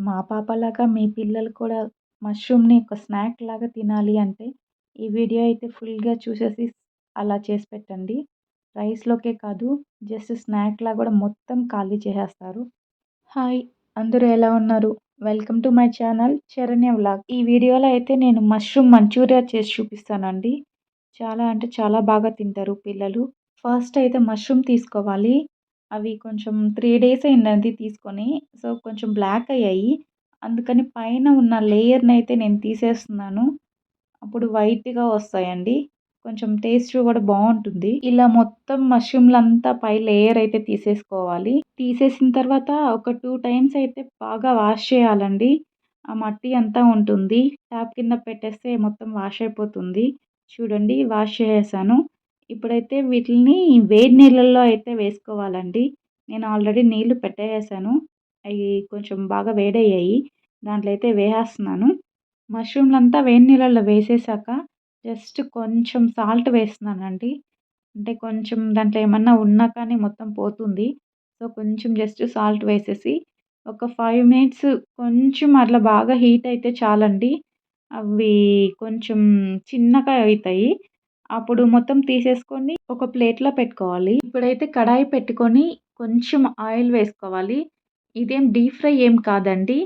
మా పాపలాగా మీ పిల్లలు కూడా మష్రూమ్ని ఒక స్నాక్ లాగా తినాలి అంటే ఈ వీడియో అయితే ఫుల్గా చూసేసి అలా చేసి పెట్టండి. రైస్లోకే కాదు జస్ట్ స్నాక్లా కూడా మొత్తం ఖాళీ చేసేస్తారు. హాయ్ అందరూ ఎలా ఉన్నారు? Welcome to my channel Charanya vlog. ఈ వీడియోలో అయితే నేను మష్రూమ్ మంచూరియా చేసి చూపిస్తానండి. చాలా అంటే చాలా బాగా తింటారు పిల్లలు. ఫస్ట్ అయితే మష్రూమ్ తీసుకోవాలి. అవి కొంచెం త్రీ డేస్ అయిందండి తీసుకొని. సో కొంచెం బ్లాక్ అయ్యాయి. అందుకని పైన ఉన్న లేయర్ని అయితే నేను తీసేస్తున్నాను. అప్పుడు వైట్గా వస్తాయండి. కొంచెం టేస్ట్ కూడా బాగుంటుంది. ఇలా మొత్తం మష్రూమ్లంతా పై లేయర్ అయితే తీసేసుకోవాలి. తీసేసిన తర్వాత ఒక టూ టైమ్స్ అయితే బాగా వాష్ చేయాలండి. ఆ మట్టి అంతా ఉంటుంది. ట్యాప్ కింద పెట్టేస్తే మొత్తం వాష్ అయిపోతుంది. చూడండి వాష్ చేసేసాను. ఇప్పుడైతే వీటిని వేడి నీళ్ళల్లో అయితే వేసుకోవాలండి. నేను ఆల్రెడీ నీళ్ళు పెట్టేసాను. అవి కొంచెం బాగా వేడయ్యాయి. దాంట్లో అయితే వేసేస్తున్నాను. మష్రూమ్లంతా వేడి నీళ్ళల్లో వేసేసాక జస్ట్ కొంచెం సాల్ట్ వేస్తున్నానండి. అంటే కొంచెం దాంట్లో ఏమన్నా ఉన్నా కానీ మొత్తం పోతుంది. సో కొంచెం జస్ట్ సాల్ట్ వేసేసి ఒక ఫైవ్ మినిట్స్ కొంచెం అట్లా బాగా హీట్ అయితే చాలండి. అవి కొంచెం చిన్నగా అవుతాయి. అప్పుడు మొత్తం తీసేసుకొని ఒక ప్లేట్లో పెట్టుకోవాలి. ఇప్పుడైతే కడాయి పెట్టుకొని కొంచెం ఆయిల్ వేసుకోవాలి. ఇదేం డీప్ ఫ్రై ఏం కాదండి.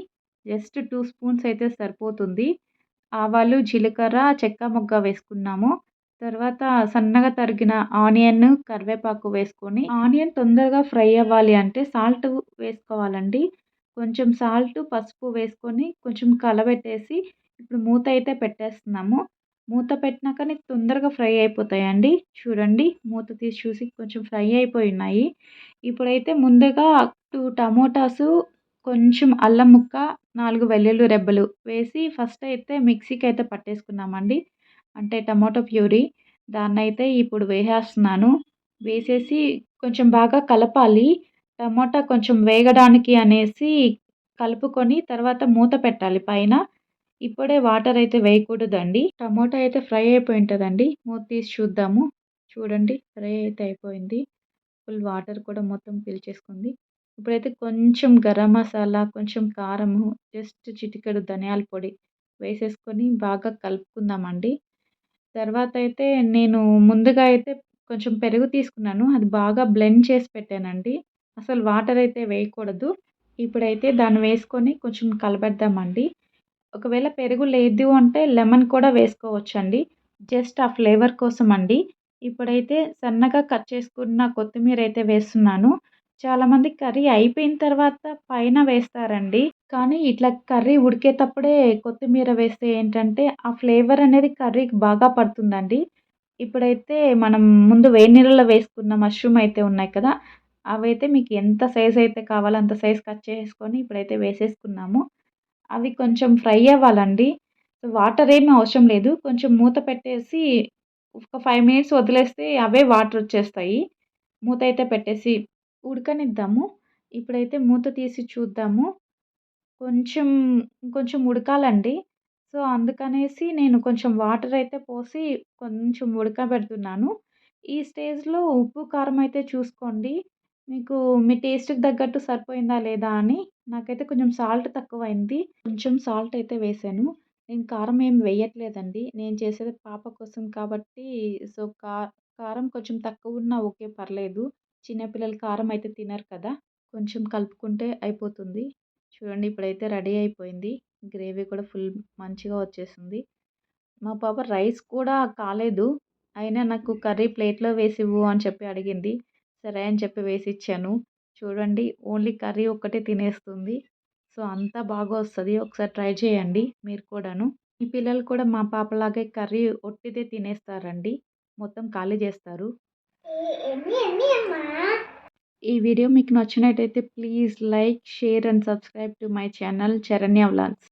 జస్ట్ టూ స్పూన్స్ అయితే సరిపోతుంది. ఆవాలు జీలకర్ర చెక్క మొగ్గ వేసుకున్నాము. తర్వాత సన్నగా తరిగిన ఆనియన్ కరివేపాకు వేసుకొని ఆనియన్ తొందరగా ఫ్రై అవ్వాలి అంటే సాల్ట్ వేసుకోవాలండి. కొంచెం సాల్ట్ పసుపు వేసుకొని కొంచెం కలబెట్టేసి ఇప్పుడు మూత అయితే పెట్టేస్తున్నాము. మూత పెట్టినాకనే తొందరగా ఫ్రై అయిపోతాయండి. చూడండి మూత తీసి చూసి కొంచెం ఫ్రై అయిపోయి ఉన్నాయి ఇప్పుడైతే ముందుగా టూ టమోటాసు కొంచెం అల్లం ముక్క నాలుగు వెల్లుల్లి రెబ్బలు వేసి ఫస్ట్ అయితే మిక్సీకి అయితే పట్టేసుకున్నామండి. అంటే టమాటో ప్యూరీ. దాన్ని అయితే ఇప్పుడు వేసేస్తున్నాను. వేసేసి కొంచెం బాగా కలపాలి. టమాటా కొంచెం వేగడానికి అనేసి కలుపుకొని తర్వాత మూత పెట్టాలి పైన. ఇప్పుడే వాటర్ అయితే వేయకూడదండి. టమోటా అయితే ఫ్రై అయిపోయి ఉంటుందండి. మూత తీసి చూద్దాము. చూడండి ఫ్రై అయితే అయిపోయింది. ఫుల్ వాటర్ కూడా మొత్తం పీల్చేసుకుంది ఇప్పుడైతే కొంచెం గరం మసాలా కొంచెం కారము జస్ట్ చిటికెడు ధనియాల పొడి వేసేసుకొని బాగా కలుపుకుందామండి. తర్వాత అయితే నేను ముందుగా అయితే కొంచెం పెరుగు తీసుకున్నాను. అది బాగా బ్లెండ్ చేసి పెట్టానండి. అసలు వాటర్ అయితే వేయకూడదు. ఇప్పుడైతే దాన్ని వేసుకొని కొంచెం కలబెడదామండి. ఒకవేళ పెరుగు లేదు అంటే లెమన్ కూడా వేసుకోవచ్చండి. జస్ట్ ఆ ఫ్లేవర్ కోసం అండి ఇప్పుడైతే సన్నగా కట్ చేసుకున్న కొత్తిమీర అయితే వేస్తున్నాను. చాలామంది కర్రీ అయిపోయిన తర్వాత పైన వేస్తారండి. కానీ ఇట్లా కర్రీ ఉడికేటప్పుడే కొత్తిమీర వేస్తే ఏంటంటే ఆ ఫ్లేవర్ అనేది కర్రీకి బాగా పడుతుందండి. ఇప్పుడైతే మనం ముందు వేడి నీళ్ళలో వేసుకున్న మష్రూమ్ అయితే ఉన్నాయి కదా అవైతే మీకు ఎంత సైజ్ అయితే కావాలో అంత సైజ్ కట్ చేసుకొని ఇప్పుడైతే వేసేసుకున్నాము. అవి కొంచెం ఫ్రై అవ్వాలండి. వాటర్ ఏమి అవసరం లేదు. కొంచెం మూత పెట్టేసి ఒక ఫైవ్ మినిట్స్ వదిలేస్తే అవే వాటర్ వచ్చేస్తాయి. మూత అయితే పెట్టేసి ఉడకనిద్దాము. ఇప్పుడైతే మూత తీసి చూద్దాము. కొంచెం కొంచెం ఉడకాలండి. సో అందుకనేసి నేను కొంచెం వాటర్ అయితే పోసి కొంచెం ఉడకబెడుతున్నాను. ఈ స్టేజ్లో ఉప్పు కారం అయితే చూసుకోండి. మీకు మీ టేస్ట్కి తగ్గట్టు సరిపోయిందా లేదా అని నాకైతే కొంచెం సాల్ట్ తక్కువైంది. కొంచెం సాల్ట్ అయితే వేసాను. నేను కారం ఏం వేయట్లేదండి. నేను చేసేది పాప కోసం కాబట్టి సో కా కారం కొంచెం తక్కువ ఉన్నా ఓకే పర్లేదు. చిన్నపిల్లలు కారం అయితే తినరు కదా కొంచెం కలుపుకుంటే అయిపోతుంది. చూడండి ఇప్పుడైతే రెడీ అయిపోయింది. గ్రేవీ కూడా ఫుల్ మంచిగా వచ్చేసింది. మా పాప రైస్ కూడా కాలేదు. అయినా నాకు కర్రీ ప్లేట్లో వేసివ్వు అని చెప్పి అడిగింది. సరే అని చెప్పి వేసి ఇచ్చాను. చూడండి ఓన్లీ కర్రీ ఒక్కటే తినేస్తుంది. సో అంతా బాగా వస్తుంది. ఒకసారి ట్రై చేయండి మీరు కూడాను. మీ పిల్లలు కూడా మా పాపలాగే కర్రీ ఒట్టిదే తినేస్తారండి. మొత్తం ఖాళీ చేస్తారు. ఈ వీడియో మీకు నచ్చినట్టయితే please like share and subscribe to my channel Charanya vlogs.